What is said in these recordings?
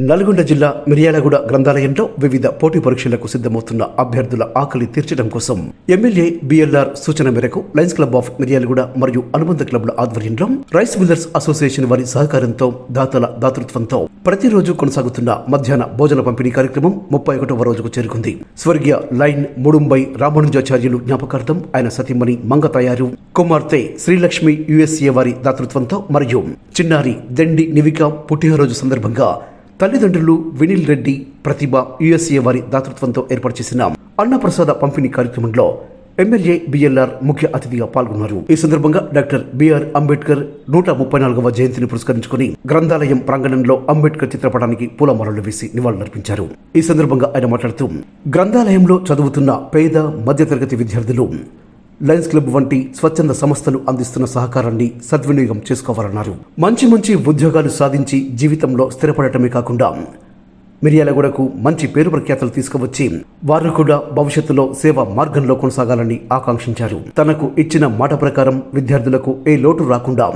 నల్గొండ జిల్లా మిర్యాలగూడ గ్రంథాలయంలో వివిధ పోటీ పరీక్షలకు సిద్ధమవుతున్న అభ్యర్థుల ఆకలి తీర్చడం కోసం ఎమ్మెల్యే బిఎల్ఆర్ సూచన మేరకు లయన్స్ క్లబ్ ఆఫ్ మిర్యాలగూడ మరియు అనుబంధ క్లబ్ల ఆధ్వర్యంలో రైస్ మిల్లర్స్ అసోసియేషన్ వారి సహకారంతో దాతల దాతృత్వంతో ప్రతిరోజు కొనసాగుతున్న మధ్యాహ్న భోజన పంపిణీ కార్యక్రమం ముప్పై ఒకటవ రోజుకు చేరుకుంది. స్వర్గీయ లైన్ ముడుంబై రామానుజాచార్యులు జ్ఞాపకార్థం ఆయన సతీమణి మంగ తయారు కుమార్తె శ్రీలక్ష్మి యుఎస్ఏ వారి దాతృత్వంతో మరియు చిన్నారి దెండి నివిక పుట్టినరోజు సందర్భంగా తల్లిదండ్రులు వినిల్ రెడ్డి ప్రతిభ యుఎస్ఏ వారి దాతృత్వంతో ఏర్పాటు చేసిన అన్నప్రసాద పంపిణీ కార్యక్రమంలో ఎమ్మెల్యే బిఎల్ఆర్ ముఖ్య అతిథిగా పాల్గొన్నారు. ఈ సందర్భంగా డాక్టర్ బిఆర్ అంబేద్కర్ నూట ముప్పై నాలుగవ జయంతిని పురస్కరించుకుని గ్రంథాలయం ప్రాంగణంలో అంబేద్కర్ చిత్రపటానికి పూలమాలలు వేసి నివాళులర్పించారు. ఈ సందర్భంగా ఆయన మాట్లాడుతూ గ్రంథాలయంలో చదువుతున్న పేద మధ్యతరగతి విద్యార్థులు లయన్స్ క్లబ్ వంటి స్వచ్ఛంద సంస్థలు అందిస్తున్న సహకారాన్ని సద్వినియోగం చేసుకోవాలన్నారు. మంచి మంచి ఉద్యోగాలు సాధించి జీవితంలో స్థిరపడటమే కాకుండా మిర్యాలగూడకు మంచి పేరు ప్రఖ్యాతలు తీసుకువచ్చి వారు కూడా భవిష్యత్తులో సేవ మార్గంలో కొనసాగాలని ఆకాంక్షించారు. తనకు ఇచ్చిన మాట ప్రకారం విద్యార్థులకు ఏ లోటు రాకుండా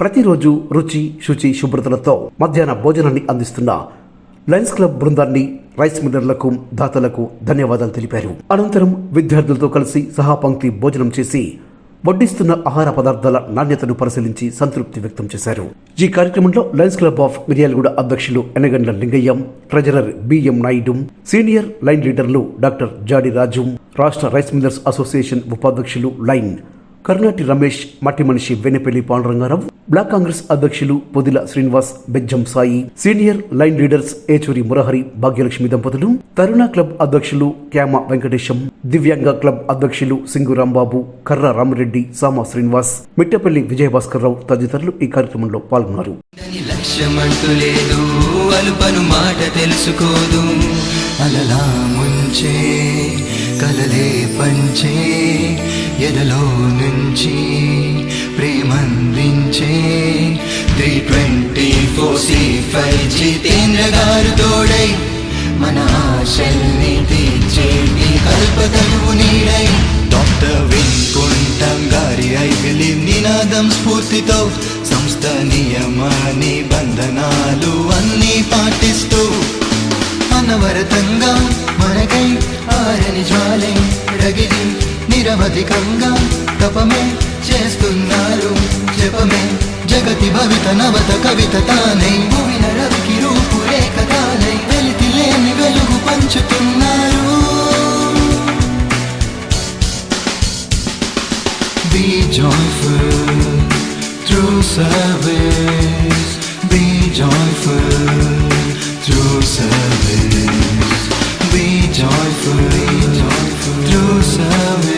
ప్రతిరోజు రుచి శుచి శుభ్రతలతో మధ్యాహ్న భోజనాన్ని అందిస్తున్న లయన్స్ క్లబ్ బృందాన్ని రైస్ మిల్లర్లకు దాతలకు ధన్యవాదాలు తెలిపారు. అనంతరం విద్యార్థులతో కలిసి సహాపంక్తి భోజనం చేసి వడ్డిస్తున్న ఆహార పదార్థాల నాణ్యతను పరిశీలించి సంతృప్తి వ్యక్తం చేశారు. ఈ కార్యక్రమంలో లయన్స్ క్లబ్ ఆఫ్ మిర్యాలగూడ అధ్యక్షులు Enagandla Lingaiah treasurer BM Naidu senior lion లీడర్లు డాక్టర్ జాడి రాజు రాష్ట్ర రైస్ మిల్లర్స్ అసోసియేషన్ ఉపాధ్యక్షులు లైన్ కర్ణాటి రమేష్ మట్టి మనిషి వెన్నెపల్లి పాండురంగారావు బ్లాక్ కాంగ్రెస్ అధ్యక్షులు Podila Srinivas Bejjam Sai senior lion leaders Echuri Murahari Bhagyalakshmi దంపతులు తరుణ క్లబ్ అధ్యక్షులు క్యామ వెంకటేశం దివ్యాంగ క్లబ్ అధ్యక్షులు సింగు రాంబాబు కర్ర రామరెడ్డి సామ శ్రీనివాస్ మిట్టపల్లి విజయభాస్కర్ రావు తదితరులు ఈ కార్యక్రమంలో పాల్గొన్నారు. లక్ష్యమంటూ లేదు అలుపను మాట తెలుసుకోదు. అలలా ముంచే కలలే పంచే ఎదలో నుంచి ప్రేమందించే three twenty four C five Jitendra garu తోడై మన ఆశల్ని తీర్చేటి కల్పతరువు నీడై. డాక్టర్ వెంకుంటం గారి ఐ బిలీవ్ నినాదం స్ఫూర్తితో సంస్థ నియమ నిబంధనాలు అన్నీ పాటిస్తూ అనవరతంగా మనకై ఆరని జ్వాలై రగిలి నిరవధికంగా తపమే చేస్తున్నారు జపమే జగతి భవిత నవత కవిత తానై భువిన రవికి రూపురేఖ తానై వెలితి లేని వెలుగు పంచుతున్నారు Be joyful through service. Be joyful through service. Be joyful, be joyful through service.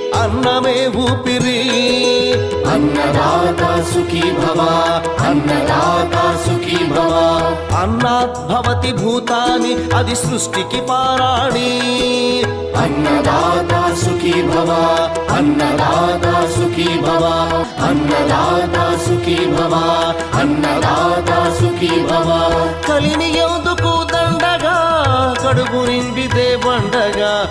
అన్నమే ఊపిరి. అన్నదాత సుఖీ భవ అన్నదాత సుఖీ భవ. అన్నాత్ భవతి భూతాని అది సృష్టికి పారాణి. అన్నదాత సుఖీ భవ అన్నదాత సుఖీ భవ. అన్నదాత సుఖీ భవ అన్నదాత సుఖీ భవ. కలిని ఎందుకు దండగా కడుపు నిండితే పండగా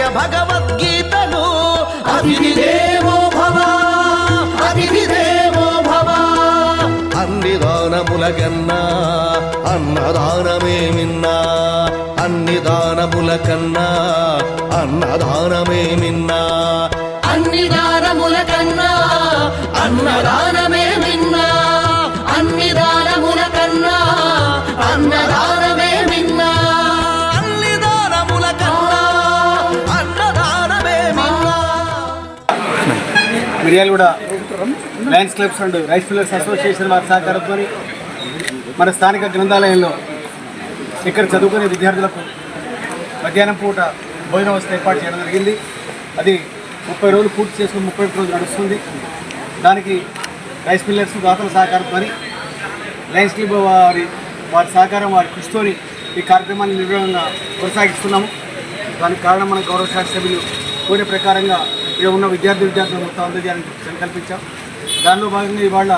జయ భగవద్గీతను అతిథి భవ అతిథి భవ. అన్ని దానములగన్నా అన్నదానమేమిన్నా అన్ని దానముల కన్నా అన్నదానమే అన్ని దానముల కన్నా అన్నదానమే Miryalaguda Lions clubs and rice millers association వారి సహకారంతో మన స్థానిక గ్రంథాలయంలో ఇక్కడ చదువుకునే విద్యార్థులకు మధ్యాహ్నం పూట భోజన వసతి ఏర్పాటు చేయడం జరిగింది. అది ముప్పై రోజులు పూర్తి చేసుకుని ముప్పై రోజులు నడుస్తుంది. దానికి రైస్ మిల్లర్స్ దాతల సహకారంతో లయన్స్ క్లబ్ వారి వారి సహకారం వారి కృషితోని ఈ కార్యక్రమాన్ని నిర్వహంగా కొనసాగిస్తున్నాము. దానికి కారణం మన గౌరవ శాఖ సభ్యులు కోరిన ప్రకారంగా ఇక్కడ ఉన్న విద్యార్థి విద్యార్థులు మొత్తం అందజేయాలని సంకల్పించాం. దానిలో భాగంగా ఇవాళ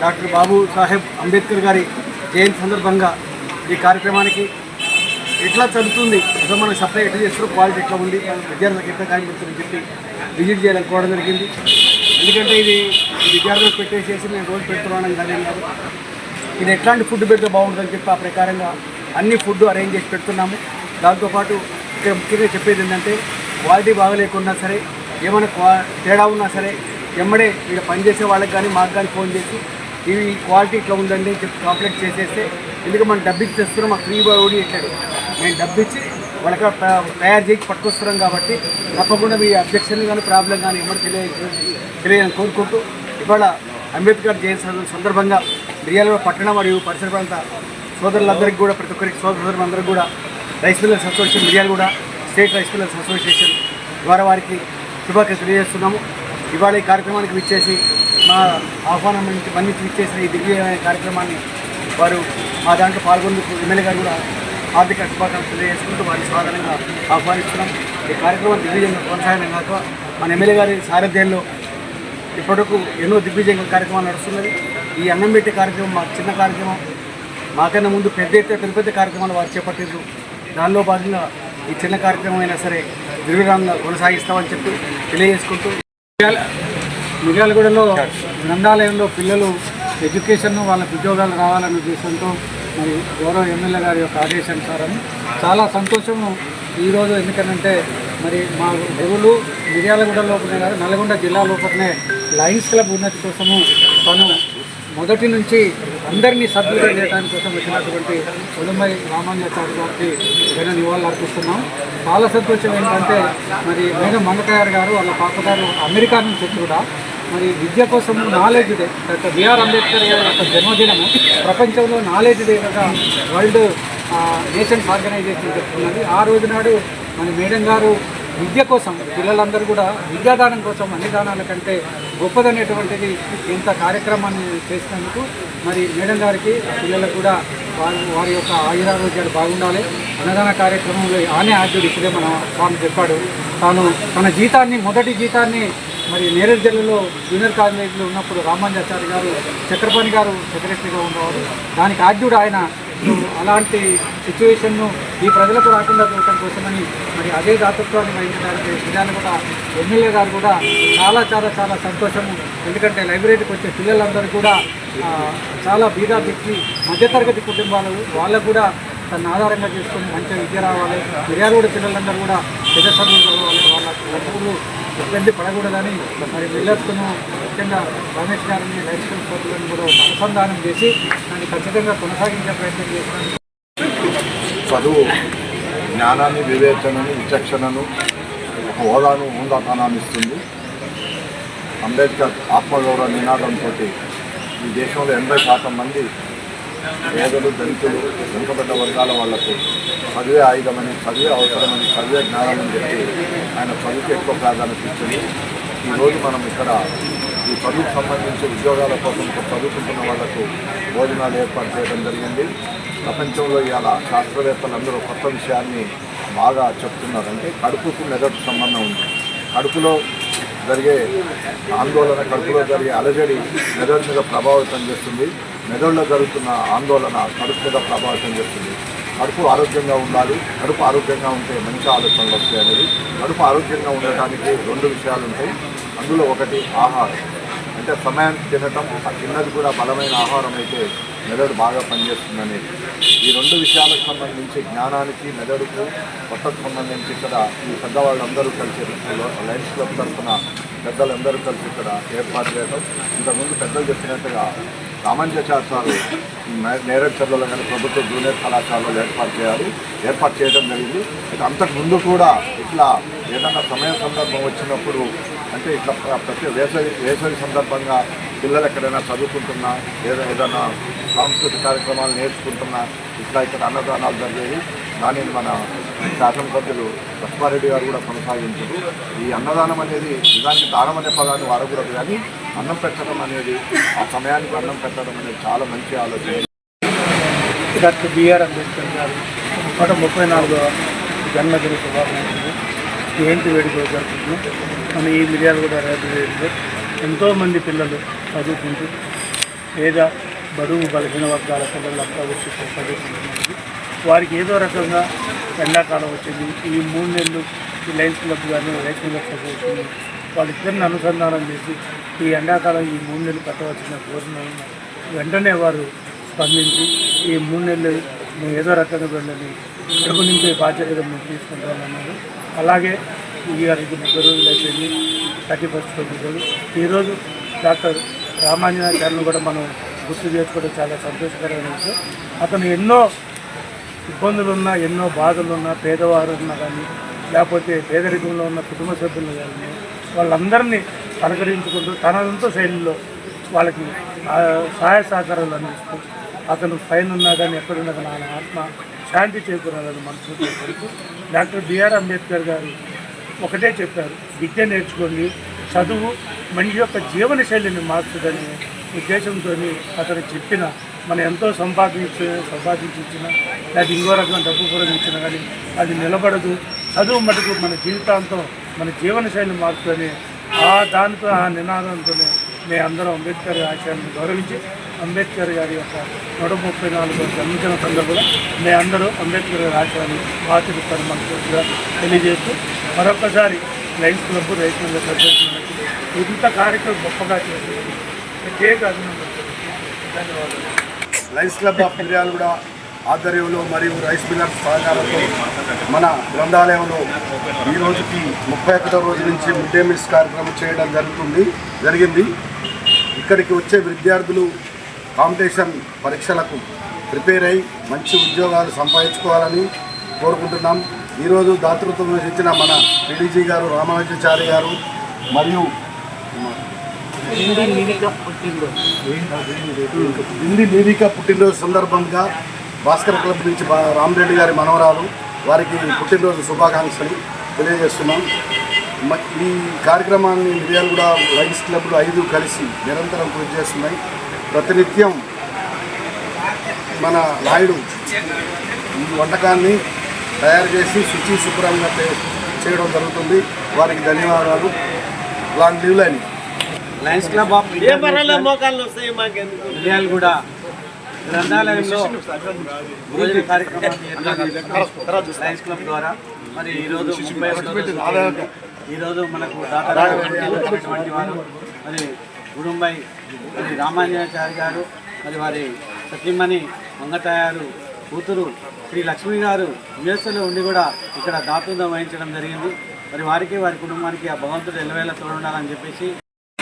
డాక్టర్ బాబు సాహెబ్ అంబేద్కర్ గారి జయంతి సందర్భంగా ఈ కార్యక్రమానికి ఎట్లా చదువుతుంది అసలు మనం సప్లై ఎట్లా చేస్తారో క్వాలిటీ ఎట్లా ఉంది విద్యార్థులకు ఎట్లా కార్యక్రమం చెప్పి విజిట్ చేయాలని కోవడం జరిగింది. ఎందుకంటే ఇది విద్యార్థులకు పెట్టేసేసి మేము రోజు పెడుతున్నాను కానీ కాదు ఇది ఎట్లాంటి ఫుడ్ పెడితే బాగుంటుందని చెప్పి ఆ ప్రకారంగా అన్ని ఫుడ్ అరేంజ్ చేసి పెడుతున్నాము. దాంతోపాటు ఇక్కడ ముఖ్యంగా చెప్పేది ఏంటంటే క్వాలిటీ బాగలేకున్నా సరే ఏమైనా క్వా తేడా ఉన్నా సరే ఎమ్మడే ఇక్కడ పనిచేసే వాళ్ళకి కానీ మాకు కానీ ఫోన్ చేసి ఇవి క్వాలిటీ ఇట్లా ఉందండి అని చెప్పి కాంప్లైంట్ చేసేస్తే ఎందుకంటే మనం డబ్బిచ్చి తెస్తున్నాం మాకు ఫ్రీ బాడీ ఇట్లాడు మేము డబ్బిచ్చి వాళ్ళకి త- తయారు చేసి పట్టుకొస్తున్నాం కాబట్టి తప్పకుండా మీ అబ్జెక్షన్ కానీ ప్రాబ్లం కానీ ఎవరు తెలియ తెలియాలని కోరుకుంటూ ఇవాళ అంబేద్కర్ జయంతి సందర్భంగా మిర్యాలలో పట్టణం మరియు పరిసర ప్రాంత సోదరులందరికీ కూడా ప్రతి ఒక్కరికి సోదరులందరికీ కూడా రైస్ మిల్లర్స్ అసోసియేషన్ మిర్యాలు కూడా స్టేట్ రైస్ మిల్లర్స్ అసోసియేషన్ ద్వారా వారికి శుభాకాంక్షలు తెలియజేస్తున్నాము. ఇవాళ ఈ కార్యక్రమానికి విచ్చేసి మా ఆహ్వానం నుంచి మన్నించి విచ్చేసిన ఈ దివ్యమైన కార్యక్రమాన్ని వారు మా దాంట్లో పాల్గొనేందుకు ఎమ్మెల్యే గారు కూడా ఆర్థిక శుభాకాంక్షలు తెలియజేసుకుంటూ వారిని సాధారణంగా ఆహ్వానిస్తున్నాం. ఈ కార్యక్రమం దిగ్విజయంగా కొనసాగడం కాక మన ఎమ్మెల్యే గారి సారథ్యంలో ఇప్పటివరకు ఎన్నో దిగ్విజయ కార్యక్రమాలు నడుస్తున్నది ఈ అన్నం పెట్టే కార్యక్రమం మా చిన్న కార్యక్రమం. మాకన్నా ముందు పెద్ద ఎత్తున పెద్ద పెద్ద కార్యక్రమాలు వారు చేపట్టారు దానిలో భాగంగా ఈ చిన్న కార్యక్రమం అయినా సరే నిర్విరామంగా కొనసాగిస్తామని చెప్పి తెలియజేసుకుంటూ మిర్యాలగూడలో గ్రంథాలయంలో పిల్లలు ఎడ్యుకేషన్ వాళ్ళకి ఉద్యోగాలు రావాలనే ఉద్దేశంతో మరి గౌరవ ఎమ్మెల్యే గారి యొక్క ఆదేశానుసారం చాలా సంతోషము ఈరోజు ఎందుకంటే మరి మా గురువులు మిర్యాలగూడ లోపలనే కాదు నల్గొండ జిల్లా లోపలనే లయన్స్ క్లబ్ ఉన్నతి కోసము తను మొదటి నుంచి అందరినీ సద్వినియోగం చేయడానికి కోసం వచ్చినటువంటి ఉడుమై రామాన్యాచార్య గారికి నేను నివాళులు అర్పిస్తున్నాం. చాలా సంతోషం ఏంటంటే మరి మేడం మంగతయ్యారు గారు వాళ్ళ పాపగారు అమెరికా నుంచి వచ్చి కూడా మరి విద్య కోసం knowledge day doctor BR Ambedkar garu యొక్క జన్మదినము ప్రపంచంలో నాలెడ్జ్ డేగా వరల్డ్ నేషన్స్ ఆర్గనైజేషన్ చెప్తున్నది. ఆ రోజు నాడు మన మేడం గారు విద్య కోసం పిల్లలందరూ కూడా విద్యాదానం కోసం అన్ని దానాల కంటే గొప్పదనేటువంటిది ఇంత కార్యక్రమాన్ని చేసినందుకు మరి మేడం గారికి పిల్లలకు కూడా వారి వారి యొక్క ఆయురారోగ్యాలు బాగుండాలి. అన్నదాన కార్యక్రమంలో ఆనే ఆద్యుడు ఇప్పుడే మన స్వామి చెప్పాడు. తాను తన జీతాన్ని మొదటి జీతాన్ని మరి నేరేడు జిల్లాలో జూనియర్ కాలేజీలో ఉన్నప్పుడు రామాంజాచారి గారు చక్రపాణి గారు సెక్రటరీగా ఉండేవారు. దానికి ఆద్యుడు ఆయన అలాంటి సిచ్యువేషన్ను ఈ ప్రజలకు రాకుండా చూడటం కోసమని మరి అదే దాతృత్వాన్ని వహించడానికి విధానం కూడా ఎమ్మెల్యే గారు కూడా చాలా చాలా చాలా సంతోషము. ఎందుకంటే లైబ్రరీకి వచ్చే పిల్లలందరూ కూడా చాలా బీదా దిక్కి మధ్యతరగతి కుటుంబాలు వాళ్ళకు కూడా తన ఆధారంగా చేసుకొని మంచిగా విద్య రావాలి. మిర్యాలగూడ పిల్లలందరూ కూడా పెద్ద చదువులు చదవాలి. వాళ్ళ చదువులు ఇబ్బంది పడకూడదని మరి మిల్లర్స్ను ముఖ్యంగా రమేష్ గారిని లైఫ్ స్టైల్ కోర్టులను కూడా అనుసంధానం చేసి దాన్ని ఖచ్చితంగా కొనసాగించే ప్రయత్నం చేస్తున్నాను. చదువు జ్ఞానాన్ని వివేచనను విచక్షణను ఒక హోదాను హోదాతనాన్ని ఇస్తుంది. అంబేద్కర్ ఆత్మగౌరవ నినాదంతో ఈ దేశంలో ఎనభై శాతం మంది పేదలు దళితులు వెనుకబడ్డ వర్గాల వాళ్ళకు చదివే ఆయుధమని చదివే అవసరమని చదివే జ్ఞానమని చెప్పి ఆయన చదువుకి ఎక్కువ ప్రాధాన్యత ఇచ్చింది. ఈరోజు మనం ఇక్కడ ఈ చదువుకు సంబంధించి ఉద్యోగాల కోసం చదువుకుంటున్న వాళ్ళకు భోజనాలు ఏర్పాటు చేయడం జరిగింది. ప్రపంచంలో ఇవాళ శాస్త్రవేత్తలందరూ కొత్త విషయాన్ని బాగా చెప్తున్నారంటే కడుపుకు మెదడు సంబంధం ఉంది. కడుపులో జరిగే ఆందోళన కడుపులో జరిగే అలజడి మెదడు మీద ప్రభావితం చేస్తుంది. మెదడులో జరుగుతున్న ఆందోళన కడుపు మీద ప్రభావితం చేస్తుంది. కడుపు ఆరోగ్యంగా ఉండాలి. కడుపు ఆరోగ్యంగా ఉంటే మంచి ఆలోచనలు వస్తాయి అనేది. కడుపు ఆరోగ్యంగా ఉండటానికి రెండు విషయాలు ఉంటాయి. అందులో ఒకటి ఆహారం. అంటే సమయానికి తినటం ఆ తిన్నది కూడా బలమైన ఆహారం అయితే మెదడు బాగా పనిచేస్తుందని ఈ రెండు విషయాలకు సంబంధించి జ్ఞానానికి మెదడుకు కొత్తకు సంబంధించి ఇక్కడ ఈ పెద్దవాళ్ళందరూ కలిసి లైన్స్ క్లబ్ తరఫున పెద్దలందరూ కలిసి ఇక్కడ ఏర్పాటు చేయడం ఇంతకుముందు పెద్దలు చెప్పినట్టుగా సామంజాచార్ సారు నే- చర్లలో కానీ ప్రభుత్వ జూనియర్ కళాశాలలో ఏర్పాటు చేయాలి. ఏర్పాటు చేయడం జరిగింది. అయితే అంతకు ముందు కూడా ఇట్లా ఏదైనా సమయ సందర్భం వచ్చినప్పుడు అంటే ఇట్లా ప్రతి వేసవి వేసవి సందర్భంగా పిల్లలు ఎక్కడైనా చదువుకుంటున్నా లేదా ఏదైనా సాంస్కృతిక కార్యక్రమాలు నేర్చుకుంటున్నా ఇట్లా ఇక్కడ అన్నదానాలు జరిగేవి. దానిని మన శాసనసభ్యులు లక్ష్మారెడ్డి గారు కూడా కొనసాగించారు. ఈ అన్నదానం అనేది నిజానికి దానం అనే పదాన్ని వాడకూడదు కానీ అన్నం పెట్టడం అనేది ఆ సమయానికి అన్నం పెట్టడం అనేది చాలా మంచి ఆలోచన. డాక్టర్ బిఆర్ అంబేద్కర్ గారు నూట ముప్పై నాలుగవ జన్మదిన శుభాకాంక్షలు. జయంతి వేడుకలు జరుపుకుంటున్నాం? మన ఈ మిర్యాలగూడ లైబ్రరీలో ఎంతోమంది పిల్లలు చదువుకుంటూ పేద బడుగు బలహీన వర్గాల పిల్లలు అంతా వచ్చి చదువుకుంటున్నారు వారికి ఏదో రకంగా ఎండాకాలం వచ్చింది. ఈ మూడు నెలలు ఈ లైన్స్ క్లబ్ కానీ రైతు క్లబ్ అసోసియేషన్ వాళ్ళిద్దరిని అనుసంధానం చేసి ఈ ఎండాకాలం ఈ మూడు నెలలు కట్టవలసిన కోరిన వెంటనే వారు స్పందించి ఈ మూడు నెలలు మేము ఏదో రకంగా వెళ్ళని కడుపు నింపే బాధ్యతగా మేము తీసుకుంటామన్నారు. అలాగే ఈ గారికి ముప్పై రోజులు అయిపోయింది. థర్టీ ఫస్ట్ రోజులు ఈరోజు డాక్టర్ రామాంజనాచార్యను కూడా మనం గుర్తు చేసుకోవడం చాలా సంతోషకరమైన విషయం. అతను ఎన్నో ఇబ్బందులున్నా ఎన్నో బాధలున్నా పేదవారు ఉన్నా కానీ లేకపోతే పేదరికంలో ఉన్న కుటుంబ సభ్యులు కానీ వాళ్ళందరినీ పలకరించుకుంటూ తనదంతా శైలిలో వాళ్ళకి సహాయ సహకారాలు అందిస్తూ అతను పైన ఉన్నా కానీ ఎక్కడున్నా కానీ ఆయన ఆత్మ శాంతి చేకూరాలని మనసు డాక్టర్ బిఆర్ అంబేద్కర్ గారు ఒకటే చెప్పారు విద్య నేర్చుకోండి చదువు మనిషి యొక్క జీవన శైలిని మార్చుదని ఉద్దేశంతో అతను చెప్పిన మనం ఎంతో సంపాదించి సంపాదించి లేదా ఇంకో రకం డబ్బు పూర్వం కానీ అది నిలబడదు. చదువు మటుకు మన జీవితాంతం మన జీవనశైలి మార్చుకొని ఆ దానితో ఆ నినాదంతోనే మేము అందరం అంబేద్కర్ ఆశయాన్ని గౌరవించి అంబేద్కర్ గారి యొక్క నూట ముప్పై నాలుగు జన్మించిన సందర్భంగా మేము అందరూ అంబేద్కర్ గారి ఆశయాన్ని ఆచరిస్తారని మనస్ఫూర్తిగా తెలియజేస్తూ మరొకసారి లైన్స్ క్లబ్ రైతుల సభ్యులకి ఇంత కార్యక్రమం గొప్పగా చేసి ప్రత్యేక అభినందనలు. ధన్యవాదాలు. లయన్స్ క్లబ్ ఆఫ్ కూడా ఆధ్వర్యంలో మరియు రైస్ మిల్లర్స్ సహకారంతో మన గ్రంథాలయంలో ఈ రోజుకి ముప్పై ఒకటో రోజు నుంచి మిడ్ డే మీల్స్ కార్యక్రమం చేయడం జరుగుతుంది జరిగింది. ఇక్కడికి వచ్చే విద్యార్థులు కాంపిటీషన్ పరీక్షలకు ప్రిపేర్ అయి మంచి ఉద్యోగాలు సంపాదించుకోవాలని కోరుకుంటున్నాం. ఈరోజు దాతృత్వం ఇచ్చిన మన టీడీజీ గారు రామానుజాచారి గారు మరియు హిందీ లీవిక పుట్టినరోజు సందర్భంగా భాస్కర్ క్లబ్ నుంచి రామరెడ్డి గారి మనవరాలు వారికి పుట్టినరోజు శుభాకాంక్షలు తెలియజేస్తున్నాం. ఈ కార్యక్రమాన్ని మిర్యాలు కూడా లైన్స్ క్లబ్లు ఐదు కలిసి నిరంతరం కృషి చేస్తున్నాయి. ప్రతినిత్యం మన నాయుడు ఈ వంటకాన్ని తయారు చేసి శుచి శుభ్రంగా చేయడం జరుగుతుంది. వారికి ధన్యవాదాలు. Long live lion. Lions club of Miryalaguda గ్రంథాలయంలో భోజన కార్యక్రమాన్ని ఏర్పాటు చేశారు. లయన్స్ క్లబ్ ద్వారా మరి ఈరోజు ముప్పై ఈరోజు మనకు వచ్చినటువంటి వారు మరి గుడుంబై మరి రామాంజనాచారి గారు మరి వారి సతీమణి మంగతాయారు కూతురు శ్రీ లక్ష్మి గారు యుఎస్ఏలో ఉండి కూడా ఇక్కడ దాతృత్వం వహించడం జరిగింది మరి వారికి వారి కుటుంబానికి ఆ భగవంతుడు ఎల్లవేళ తోడుండాలని చెప్పేసి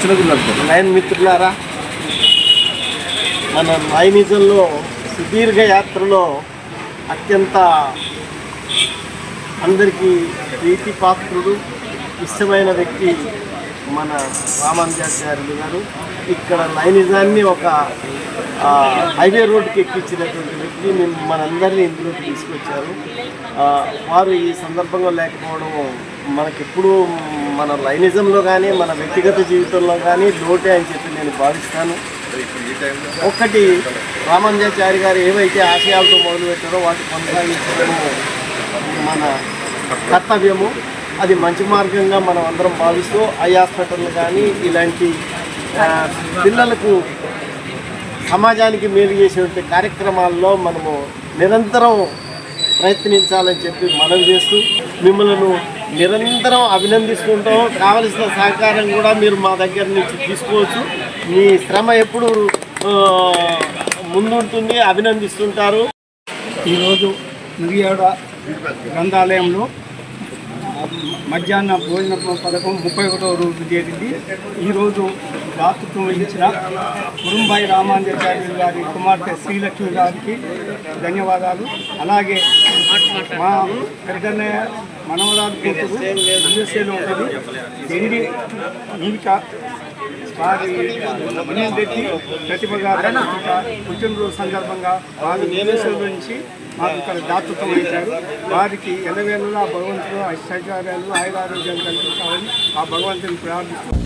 నయన్ మిత్రులారా మన నయనిజంలో సుదీర్ఘ యాత్రలో అత్యంత అందరికీ ప్రీతిపాత్రుడు ఇష్టమైన వ్యక్తి మన రామానుజాచార్యులు గారు. ఇక్కడ నయనిజాన్ని ఒక హైవే రోడ్డుకి ఎక్కించినటువంటి వ్యక్తి మేము మనందరినీ ఇందులోకి తీసుకొచ్చారు. వారు ఈ సందర్భంగా లేకపోవడం మనకిప్పుడు మన లైనిజంలో కానీ మన వ్యక్తిగత జీవితంలో కానీ లోటే అని చెప్పి నేను భావిస్తాను. ఒక్కటి రామానుజాచారి గారు ఏవైతే ఆశయాలతో మొదలుపెట్టారో వాటి కొనసాగించడము మన కర్తవ్యము. అది మంచి మార్గంగా మనం అందరం భావిస్తూ ఐ హాస్పిటల్ కానీ ఇలాంటి పిల్లలకు సమాజానికి మేలు చేసేటువంటి కార్యక్రమాల్లో మనము నిరంతరం ప్రయత్నించాలని చెప్పి మనవి చేస్తూ మిమ్మల్ని నిరంతరం అభినందిస్తుంటాం. కావలసిన సహకారం కూడా మీరు మా దగ్గర నుంచి తీసుకోవచ్చు. మీ శ్రమ ఎప్పుడు ముందుంటుంది అభినందిస్తుంటారు. ఈరోజు మిరియాడ గ్రంథాలయంలో మధ్యాహ్న భోజన పథకం ముప్పై ఒకటో రోజు జరిగింది. ఈరోజు దాతృత్వం వహించిన కురుంబాయి రామాంజాచార్యులు గారి కుమార్తె శ్రీలక్ష్మి గారికి ధన్యవాదాలు. అలాగే మా పెద్దన్నయ్య మనవరాలు కూతురు యుఎస్ఏలో ఉంటుంది. ఢిల్లీ నీవిక వారి మనం పెట్టి ప్రతిభ గారు పుట్టినరోజు సందర్భంగా వారు యుఎస్ఏలో నుంచి మాకు ఇక్కడ దాతృత్వం ఇచ్చారు వారికి ఎల్లవేళలా భగవంతుడు ఐశ్వర్యాలు ఆయురారోగ్యాలు కల్పించాలని ఆ భగవంతుని ప్రార్థిస్తున్నాం.